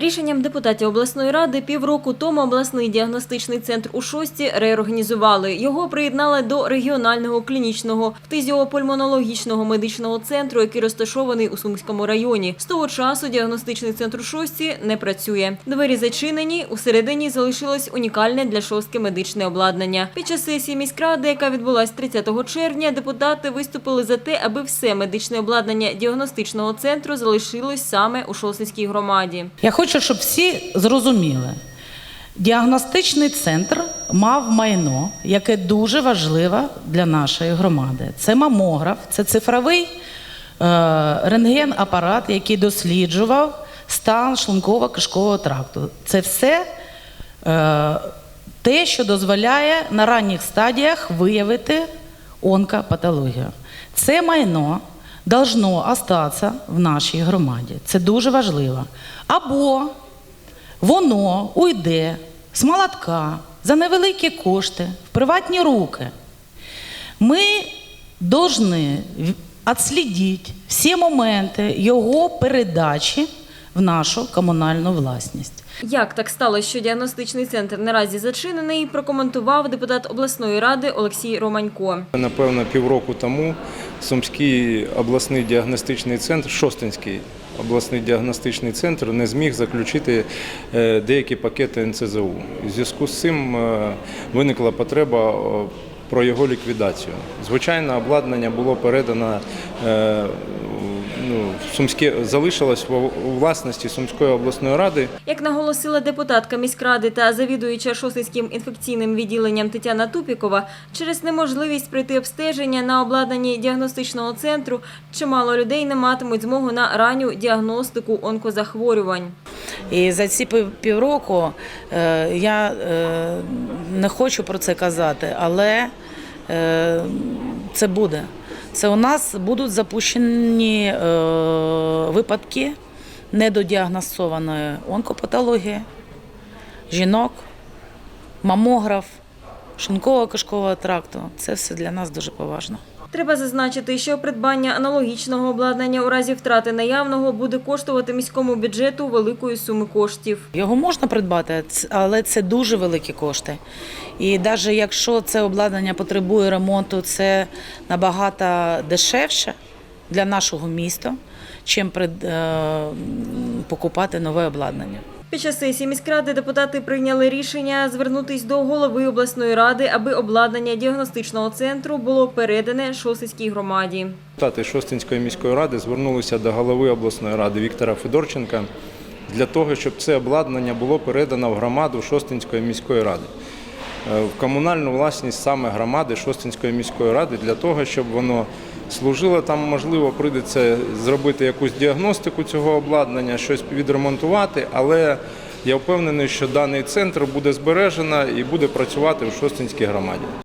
Рішенням депутатів обласної ради півроку тому обласний діагностичний центр у Шості реорганізували. Його приєднали до регіонального клінічного фтизіопульмонологічного медичного центру, який розташований у Сумському районі. З того часу діагностичний центр у Шості не працює. Двері зачинені. Усередині залишилось унікальне для шостки медичне обладнання. Під час сесії міськради, яка відбулась 30 червня, депутати виступили за те, аби все медичне обладнання діагностичного центру залишилось саме у Шосткинській громаді. Я хочу, щоб всі зрозуміли. Діагностичний центр мав майно, яке дуже важливе для нашої громади. Це мамограф, це цифровий е, рентген-апарат, який досліджував стан шлунково-кишкового тракту. Це все е, те, що дозволяє на ранніх стадіях виявити онкопатологію. Це майно должно остатися в нашій громаді. Це дуже важливо. Або воно уйде з молотка за невеликі кошти в приватні руки. Ми повинні відслідити всі моменти його передачі в нашу комунальну власність. Як так сталося, що діагностичний центр наразі зачинений, прокоментував депутат обласної ради Олексій Романько. Напевно, півроку тому Сумський обласний діагностичний центр, Шостинський обласний діагностичний центр не зміг заключити е, деякі пакети НЦЗУ. У зв'язку з цим е, виникла потреба е, про його ліквідацію. Звичайно, обладнання було передано ну, в Сумське, залишилось в- у власності Сумської обласної ради. Як наголосила депутатка міськради та завідуюча Шосинським інфекційним відділенням Тетяна Тупікова, через неможливість пройти обстеження на обладнанні діагностичного центру чимало людей не матимуть змогу на ранню діагностику онкозахворювань. І за ці півроку е, я е, не хочу про це казати, але е, це буде. Це у нас будуть запущені е, випадки недодіагностованої онкопатології, жінок, мамограф, шинково кишкового тракту. Це все для нас дуже поважно. Треба зазначити, що придбання аналогічного обладнання у разі втрати наявного буде коштувати міському бюджету великої суми коштів. Його можна придбати, але це дуже великі кошти. І навіть якщо це обладнання потребує ремонту, це набагато дешевше для нашого міста, чим е, покупати нове обладнання. Під час сесії міськради депутати прийняли рішення звернутись до голови обласної ради, аби обладнання діагностичного центру було передане Шостинській громаді. Депутати Шостинської міської ради звернулися до голови обласної ради Віктора Федорченка для того, щоб це обладнання було передано в громаду Шостинської міської ради. Е, В комунальну власність саме громади Шостинської міської ради для того, щоб воно служило там, можливо, прийдеться зробити якусь діагностику цього обладнання, щось відремонтувати, але я впевнений, що даний центр буде збережено і буде працювати в Шостинській громаді.